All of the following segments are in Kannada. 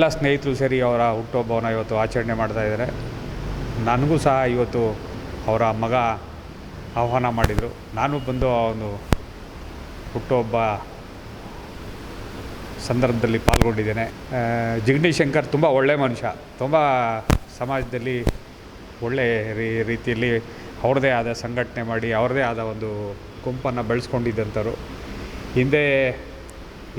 ಎಲ್ಲ ಸ್ನೇಹಿತರು ಸೇರಿ ಅವರ ಹುಟ್ಟುಹಬ್ಬವನ್ನು ಇವತ್ತು ಆಚರಣೆ ಮಾಡ್ತಾ ಇದ್ದಾರೆ. ನನಗೂ ಸಹ ಇವತ್ತು ಅವರ ಮಗ ಆಹ್ವಾನ ಮಾಡಿದರು. ನಾನು ಬಂದು ಆ ಒಂದು ಹುಟ್ಟುಹಬ್ಬ ಸಂದರ್ಭದಲ್ಲಿ ಪಾಲ್ಗೊಂಡಿದ್ದೇನೆ. ಜಿಗ್ನಿ ಶಂಕರ್ ತುಂಬ ಒಳ್ಳೆಯ ಮನುಷ್ಯ. ತುಂಬ ಸಮಾಜದಲ್ಲಿ ಒಳ್ಳೆ ರೀ, ರೀತಿಯಲ್ಲಿ ಅವ್ರದ್ದೇ ಆದ ಸಂಘಟನೆ ಮಾಡಿ ಅವ್ರದ್ದೇ ಆದ ಒಂದು ಗುಂಪನ್ನು ಬೆಳೆಸ್ಕೊಂಡಿದ್ದಂಥವ್ರು. ಹಿಂದೆ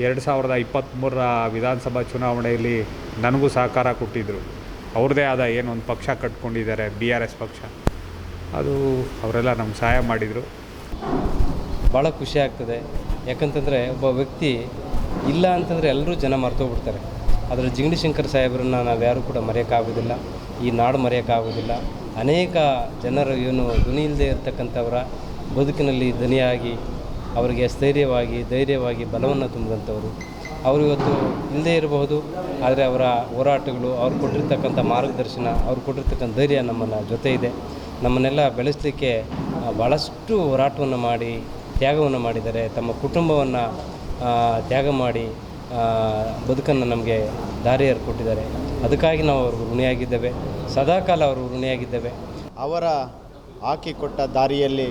ಎರಡು ಸಾವಿರದ ಇಪ್ಪತ್ತ್ಮೂರರ ವಿಧಾನಸಭಾ ಚುನಾವಣೆಯಲ್ಲಿ ನನಗೂ ಸಹಕಾರ ಕೊಟ್ಟಿದ್ದರು ಅವ್ರದ್ದೇ ಆದ ಏನೊಂದು ಪಕ್ಷ ಕಟ್ಕೊಂಡಿದ್ದಾರೆ, ಬಿ ಆರ್ ಎಸ್ ಪಕ್ಷ. ಅದು ಅವರೆಲ್ಲ ನಮ್ಗೆ ಸಹಾಯ ಮಾಡಿದರು. ಭಾಳ ಖುಷಿ ಆಗ್ತದೆ. ಯಾಕಂತಂದರೆ ಒಬ್ಬ ವ್ಯಕ್ತಿ ಇಲ್ಲ ಅಂತಂದರೆ ಎಲ್ಲರೂ ಜನ ಮರ್ತೋಗ್ಬಿಡ್ತಾರೆ. ಆದರೆ ಜಿಗಣಿ ಶಂಕರ್ ಸಾಹೇಬರನ್ನು ನಾವು ಯಾರೂ ಕೂಡ ಮರೆಯೋಕ್ಕಾಗೋದಿಲ್ಲ. ಈ ನಾಡು ಮರೆಯೋಕ್ಕಾಗೋದಿಲ್ಲ. ಅನೇಕ ಜನರು ಏನು ಧ್ವನಿ ಇಲ್ಲದೆ ಇರ್ತಕ್ಕಂಥವರ ಬದುಕಿನಲ್ಲಿ ಧ್ವನಿಯಾಗಿ ಅವರಿಗೆ ಸ್ಥೈರ್ಯವಾಗಿ, ಧೈರ್ಯವಾಗಿ ಬಲವನ್ನು ತುಂಬಿದಂಥವರು ಅವರು ಇವತ್ತು ಇಲ್ಲದೇ ಇರಬಹುದು, ಆದರೆ ಅವರ ಹೋರಾಟಗಳು, ಅವ್ರು ಕೊಟ್ಟಿರ್ತಕ್ಕಂಥ ಮಾರ್ಗದರ್ಶನ, ಅವ್ರು ಕೊಟ್ಟಿರ್ತಕ್ಕಂಥ ಧೈರ್ಯ ನಮ್ಮನ್ನು ಜೊತೆ ಇದೆ. ನಮ್ಮನ್ನೆಲ್ಲ ಬೆಳೆಸಲಿಕ್ಕೆ ಭಾಳಷ್ಟು ಹೋರಾಟವನ್ನು ಮಾಡಿ, ತ್ಯಾಗವನ್ನು ಮಾಡಿದ್ದಾರೆ. ತಮ್ಮ ಕುಟುಂಬವನ್ನು ತ್ಯಾಗ ಮಾಡಿ ಬದುಕನ್ನು ನಮಗೆ ದಾರಿಯರು ಕೊಟ್ಟಿದ್ದಾರೆ. ಅದಕ್ಕಾಗಿ ನಾವು ಅವ್ರಿಗೆ ಋಣಿಯಾಗಿದ್ದೇವೆ. ಸದಾಕಾಲ ಅವರು ಋಣಿಯಾಗಿದ್ದೇವೆ. ಅವರ ಹಾಕಿಕೊಟ್ಟ ದಾರಿಯಲ್ಲಿ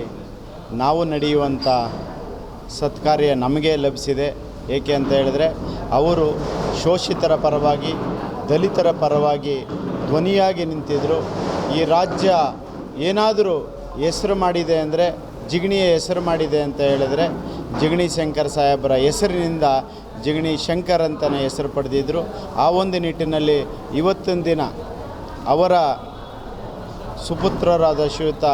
ನಾವು ನಡೆಯುವಂಥ ಸತ್ಕಾರ್ಯ ನಮಗೆ ಲಭಿಸಿದೆ. ಏಕೆ ಅಂತ ಹೇಳಿದ್ರೆ, ಅವರು ಶೋಷಿತರ ಪರವಾಗಿ, ದಲಿತರ ಪರವಾಗಿ ಧ್ವನಿಯಾಗಿ ನಿಂತಿದ್ದರು ಈ ರಾಜ್ಯ ಏನಾದರೂ ಹೆಸರು ಮಾಡಿದೆ ಅಂದರೆ ಜಿಗಣಿಯ ಹೆಸರು ಮಾಡಿದೆ ಅಂತ ಹೇಳಿದ್ರೆ, ಜಿಗಣಿ ಶಂಕರ್ ಸಾಹೇಬರ ಹೆಸರಿನಿಂದ ಜಿಗಣಿ ಶಂಕರ್ ಅಂತಲೇ ಹೆಸರು ಪಡೆದಿದ್ದರು ಆ ಒಂದು ನಿಟ್ಟಿನಲ್ಲಿ ಇವತ್ತಿನ ದಿನ ಅವರ ಸುಪುತ್ರರಾದ ಶ್ರೀಯುತ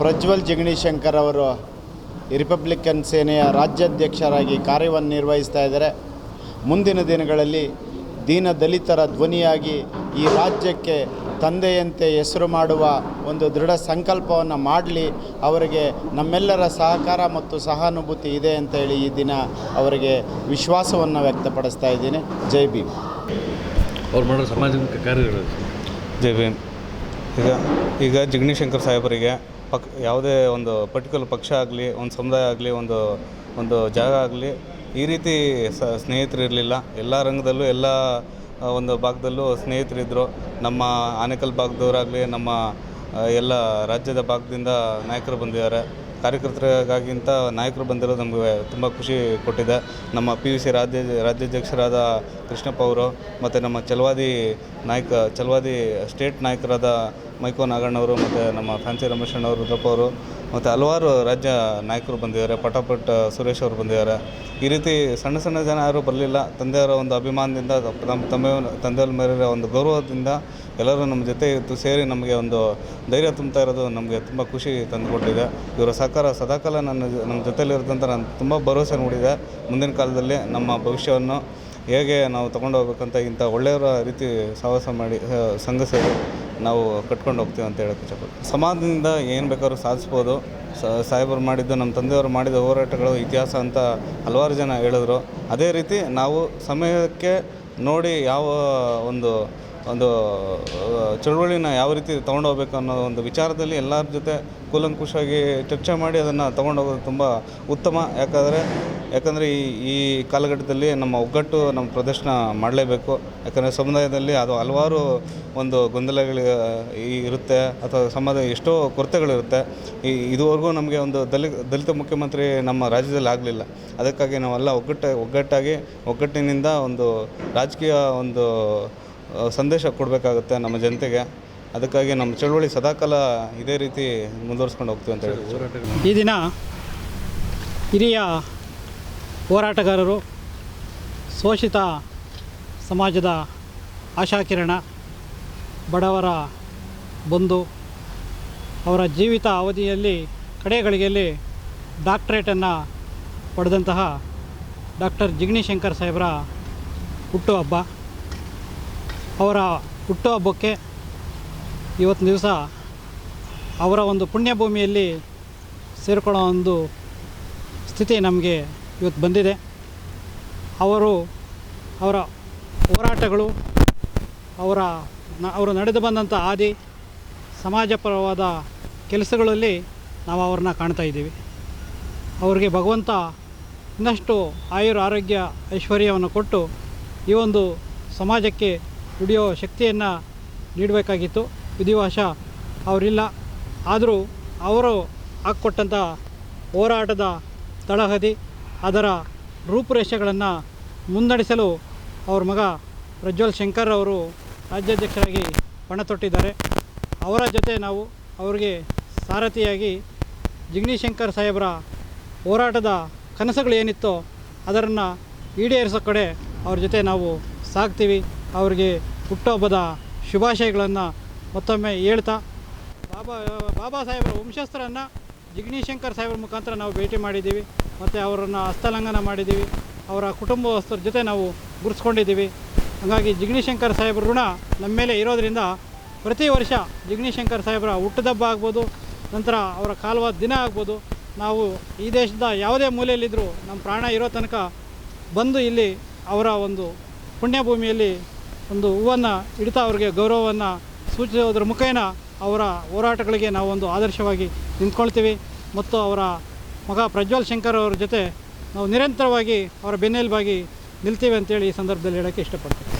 ಪ್ರಜ್ವಲ್ ಜಿಗಣಿ ಶಂಕರ್ ಅವರು ರಿಪಬ್ಲಿಕನ್ ಸೇನೆಯ ರಾಜ್ಯಾಧ್ಯಕ್ಷರಾಗಿ ಕಾರ್ಯವನ್ನು ನಿರ್ವಹಿಸ್ತಾ ಇದ್ದಾರೆ. ಮುಂದಿನ ದಿನಗಳಲ್ಲಿ ದೀನ ದಲಿತರ ಧ್ವನಿಯಾಗಿ ಈ ರಾಜ್ಯಕ್ಕೆ ತಂದೆಯಂತೆ ಹೆಸರು ಮಾಡುವ ಒಂದು ದೃಢ ಸಂಕಲ್ಪವನ್ನು ಮಾಡಲಿ. ಅವರಿಗೆ ನಮ್ಮೆಲ್ಲರ ಸಹಕಾರ ಮತ್ತು ಸಹಾನುಭೂತಿ ಇದೆ ಅಂತ ಹೇಳಿ ಈ ದಿನ ಅವರಿಗೆ ವಿಶ್ವಾಸವನ್ನು ವ್ಯಕ್ತಪಡಿಸ್ತಾ ಇದ್ದೀನಿ. ಜೈ ಭೀಮ್. ಅವ್ರು ಮಾಡೋ ಸಮಾಜ ಕಾರ್ಯಗಳು. ಜೈ ಭೀಮ್. ಈಗ ಈಗ ಜಿಗ್ನಿ ಶಂಕರ್ ಸಾಹೇಬರಿಗೆ ಪಕ್ ಯಾವುದೇ ಒಂದು ಪರ್ಟಿಕ್ಯುಲರ್ ಪಕ್ಷ ಆಗಲಿ, ಒಂದು ಸಮುದಾಯ ಆಗಲಿ, ಒಂದು ಒಂದು ಜಾಗ ಆಗಲಿ, ಈ ರೀತಿ ಸ್ನೇಹಿತರು ಇರಲಿಲ್ಲ. ಎಲ್ಲ ರಂಗದಲ್ಲೂ, ಎಲ್ಲ ಒಂದು ಭಾಗದಲ್ಲೂ ಸ್ನೇಹಿತರಿದ್ದರು ನಮ್ಮ ಆನೇಕಲ್ ಭಾಗದವರಾಗಲಿ, ನಮ್ಮ ಎಲ್ಲ ರಾಜ್ಯದ ಭಾಗದಿಂದ ನಾಯಕರು ಬಂದಿದ್ದಾರೆ. ಕಾರ್ಯಕರ್ತರಿಗಾಗಿಂತ ನಾಯಕರು ಬಂದಿರೋದು ನಮಗೆ ತುಂಬ ಖುಷಿ ಕೊಟ್ಟಿದೆ. ನಮ್ಮ ಪಿ ಯು ಸಿ ರಾಜ್ಯ, ರಾಜ್ಯಾಧ್ಯಕ್ಷರಾದ ಕೃಷ್ಣಪ್ಪ ಅವರು, ಮತ್ತು ನಮ್ಮ ಚಲವಾದಿ ನಾಯಕ ಚಲವಾದಿ ಸ್ಟೇಟ್ ನಾಯಕರಾದ ಮೈಕೋ ನಾಗಣ್ಣವರು ಮತ್ತು ನಮ್ಮ ಫ್ಯಾನ್ಸಿ ರಮೇಶಣ್ಣವರು ರುದ್ರಪ್ಪ ಅವರು, ಮತ್ತು ಹಲವಾರು ರಾಜ್ಯ ನಾಯಕರು ಬಂದಿದ್ದಾರೆ. ಪಟಾಪಟ್ ಸುರೇಶ್ ಅವರು ಬಂದಿದ್ದಾರೆ. ಈ ರೀತಿ ಸಣ್ಣ ಸಣ್ಣ ಜನ ಯಾರೂ ಬರಲಿಲ್ಲ. ತಂದೆಯವರ ಒಂದು ಅಭಿಮಾನದಿಂದ ನಮ್ಮ ತಮ್ಮ ತಂದೆಯವ್ರ ಮೇಲಿರೋ ಒಂದು ಗೌರವದಿಂದ ಎಲ್ಲರೂ ನಮ್ಮ ಜೊತೆ ಇತ್ತು ಸೇರಿ ನಮಗೆ ಒಂದು ಧೈರ್ಯ ತುಂಬ್ತಾ ಇರೋದು ನಮಗೆ ತುಂಬ ಖುಷಿ ತಂದುಕೊಟ್ಟಿದೆ. ಇವರ ಸಹಕಾರ ಸದಾಕಾಲ ನನ್ನ ನಮ್ಮ ಜೊತೆಯಲ್ಲಿರೋದಂತ ನಾನು ತುಂಬ ಭರವಸೆ ನೋಡಿದೆ ಮುಂದಿನ ಕಾಲದಲ್ಲಿ ನಮ್ಮ ಭವಿಷ್ಯವನ್ನು ಹೇಗೆ ನಾವು ತಗೊಂಡು ಹೋಗ್ಬೇಕಂತ ಇಂಥ ಒಳ್ಳೆಯವರ ರೀತಿ ಸಾಹಸ ಮಾಡಿ ಸಂಘ ಸೇರಿ ನಾವು ಕಟ್ಕೊಂಡು ಹೋಗ್ತೀವಿ ಅಂತ ಹೇಳಕ್ಕೆ ಇಷ್ಟಪಡ್ತೀವಿ ಸಮಾಜದಿಂದ ಏನು ಬೇಕಾದ್ರೂ ಸಾಧಿಸ್ಬೋದು. ಸಾಹೇಬರು ಮಾಡಿದ್ದು, ನಮ್ಮ ತಂದೆಯವರು ಮಾಡಿದ ಹೋರಾಟಗಳು, ಇತಿಹಾಸ ಅಂತ ಹಲವಾರು ಜನ ಹೇಳಿದ್ರು. ಅದೇ ರೀತಿ ನಾವು ಸಮಯಕ್ಕೆ ನೋಡಿ ಯಾವ ಒಂದು ಒಂದು ಚಳುವಳಿನ ಯಾವ ರೀತಿ ತೊಗೊಂಡು ಹೋಗ್ಬೇಕು ಅನ್ನೋ ಒಂದು ವಿಚಾರದಲ್ಲಿ ಎಲ್ಲರ ಜೊತೆ ಕೂಲಂಕುಷವಾಗಿ ಚರ್ಚೆ ಮಾಡಿ ಅದನ್ನು ತೊಗೊಂಡು ಹೋಗೋದು ತುಂಬ ಉತ್ತಮ. ಯಾಕಂದರೆ ಯಾಕಂದರೆ ಈ ಈ ಕಾಲಘಟ್ಟದಲ್ಲಿ ನಮ್ಮ ಒಗ್ಗಟ್ಟು ನಮ್ಮ ಪ್ರದರ್ಶನ ಮಾಡಲೇಬೇಕು. ಯಾಕಂದರೆ ಸಮುದಾಯದಲ್ಲಿ ಅದು ಹಲವಾರು ಒಂದು ಗೊಂದಲಗಳು ಇರುತ್ತೆ. ಅಥವಾ ಸಮಾಜ ಎಷ್ಟೋ ಕೊರತೆಗಳಿರುತ್ತೆ. ಈ, ಇದುವರೆಗೂ ನಮಗೆ ಒಂದು ದಲಿತ ದಲಿತ ಮುಖ್ಯಮಂತ್ರಿ ನಮ್ಮ ರಾಜ್ಯದಲ್ಲಿ ಆಗಲಿಲ್ಲ. ಅದಕ್ಕಾಗಿ ನಾವೆಲ್ಲ ಒಗ್ಗಟ್ಟ, ಒಗ್ಗಟ್ಟಾಗಿ, ಒಗ್ಗಟ್ಟಿನಿಂದ ಒಂದು ರಾಜಕೀಯ ಒಂದು ಸಂದೇಶ ಕೊಡಬೇಕಾಗುತ್ತೆ ನಮ್ಮ ಜನತೆಗೆ. ಅದಕ್ಕಾಗಿ ನಮ್ಮ ಚಳುವಳಿ ಸದಾಕಾಲ ಇದೇ ರೀತಿ ಮುಂದುವರಿಸ್ಕೊಂಡು ಹೋಗ್ತೀವಿ ಅಂತ ಹೇಳಿ. ಈ ದಿನ ಹಿರಿಯ ಹೋರಾಟಗಾರರು, ಶೋಷಿತ ಸಮಾಜದ ಆಶಾಕಿರಣ, ಬಡವರ ಬಂಧು, ಅವರ ಜೀವಿತ ಅವಧಿಯಲ್ಲಿ ಕಡೆ ಗಳಿಗೆಯಲ್ಲಿ ಡಾಕ್ಟ್ರೇಟನ್ನು ಪಡೆದಂತಹ ಡಾಕ್ಟರ್ ಜಿಗ್ನಿಶಂಕರ್ ಸಾಹೇಬರ ಹುಟ್ಟುಹಬ್ಬ. ಅವರ ಹುಟ್ಟುಹಬ್ಬಕ್ಕೆ ಇವತ್ತಿನ ದಿವಸ ಅವರ ಒಂದು ಪುಣ್ಯಭೂಮಿಯಲ್ಲಿ ಸೇರಿಕೊಳ್ಳೋ ಒಂದು ಸ್ಥಿತಿ ನಮಗೆ ಇವತ್ತು ಬಂದಿದೆ. ಅವರು ಅವರ ಹೋರಾಟಗಳು, ಅವರ ಅವರು ನಡೆದು ಬಂದಂಥ ಹಾದಿ ಸಮಾಜಪರವಾದ ಕೆಲಸಗಳಲ್ಲಿ ನಾವು ಅವ್ರನ್ನ ಕಾಣ್ತಾ ಇದ್ದೀವಿ. ಅವರಿಗೆ ಭಗವಂತ ಇನ್ನಷ್ಟು ಆಯುರ ಆರೋಗ್ಯ ಐಶ್ವರ್ಯವನ್ನು ಕೊಟ್ಟು ಈ ಒಂದು ಸಮಾಜಕ್ಕೆ ದುಡಿಯೋ ಶಕ್ತಿಯನ್ನು ನೀಡಬೇಕಾಗಿತ್ತು. ವಿಧಿವಾಶ ಅವರಿಲ್ಲ. ಆದರೂ ಅವರು ಹಾಕ್ಕೊಟ್ಟಂಥ ಹೋರಾಟದ ತಳಹದಿ, ಅದರ ರೂಪುರೇಷೆಗಳನ್ನು ಮುನ್ನಡೆಸಲು ಅವ್ರ ಮಗ ಪ್ರಜ್ವಲ್ ಶಂಕರ್ ಅವರು ರಾಜ್ಯಾಧ್ಯಕ್ಷರಾಗಿ ಪಣ ತೊಟ್ಟಿದ್ದಾರೆ. ಅವರ ಜೊತೆ ನಾವು ಅವರಿಗೆ ಸಾರಥಿಯಾಗಿ ಜಿಗ್ನಿಶಂಕರ್ ಸಾಹೇಬರ ಹೋರಾಟದ ಕನಸುಗಳು ಏನಿತ್ತೋ ಅದನ್ನು ಈಡೇರಿಸೋ ಕಡೆ ಅವ್ರ ಜೊತೆ ನಾವು ಸಾಗ್ತೀವಿ. ಅವರಿಗೆ ಹುಟ್ಟುಹಬ್ಬದ ಶುಭಾಶಯಗಳನ್ನು ಮತ್ತೊಮ್ಮೆ ಹೇಳ್ತಾ ಬಾಬಾ ಬಾಬಾ ಸಾಹೇಬರ ವಂಶಸ್ಥರನ್ನು ಜಿಗ್ನಿಶಂಕರ್ ಸಾಹೇಬರ ಮುಖಾಂತರ ನಾವು ಭೇಟಿ ಮಾಡಿದ್ದೀವಿ. ಮತ್ತು ಅವರನ್ನು ಹಸ್ತಲಂಘನ ಮಾಡಿದ್ದೀವಿ. ಅವರ ಕುಟುಂಬಸ್ಥರ ಜೊತೆ ನಾವು ಗುರುಸ್ಕೊಂಡಿದ್ದೀವಿ ಹಾಗಾಗಿ ಜಿಗ್ನಿಶಂಕರ್ ಸಾಹೇಬರ ಋಣ ನಮ್ಮ ಮೇಲೆ ಇರೋದರಿಂದ ಪ್ರತಿ ವರ್ಷ ಜಿಗ್ನಿಶಂಕರ್ ಸಾಹೇಬರ ಹುಟ್ಟದಬ್ಬ ಆಗ್ಬೋದು, ನಂತರ ಅವರ ಕಾಲವಾದ ದಿನ ಆಗ್ಬೋದು. ನಾವು ಈ ದೇಶದ ಯಾವುದೇ ಮೂಲೆಯಲ್ಲಿದ್ದರೂ ನಮ್ಮ ಪ್ರಾಣ ಇರೋ ತನಕ ಬಂದು ಇಲ್ಲಿ ಅವರ ಒಂದು ಪುಣ್ಯಭೂಮಿಯಲ್ಲಿ ಒಂದು ಹೂವನ್ನು ಇಡ್ತಾ ಅವರಿಗೆ ಗೌರವವನ್ನು ಸೂಚಿಸೋದ್ರ ಮುಖೇನ ಅವರ ಹೋರಾಟಗಳಿಗೆ ನಾವು ಒಂದು ಆದರ್ಶವಾಗಿ ನಿಂತ್ಕೊಳ್ತೀವಿ. ಮತ್ತು ಅವರ ಮಗ ಪ್ರಜ್ವಲ್ ಶಂಕರ್ ಅವರ ಜೊತೆ ನಾವು ನಿರಂತರವಾಗಿ ಅವರ ಬೆನ್ನೆಲುಬಾಗಿ ನಿಲ್ತೀವಿ ಅಂತೇಳಿ ಈ ಸಂದರ್ಭದಲ್ಲಿ ಹೇಳೋಕ್ಕೆ ಇಷ್ಟಪಡ್ತೀನಿ.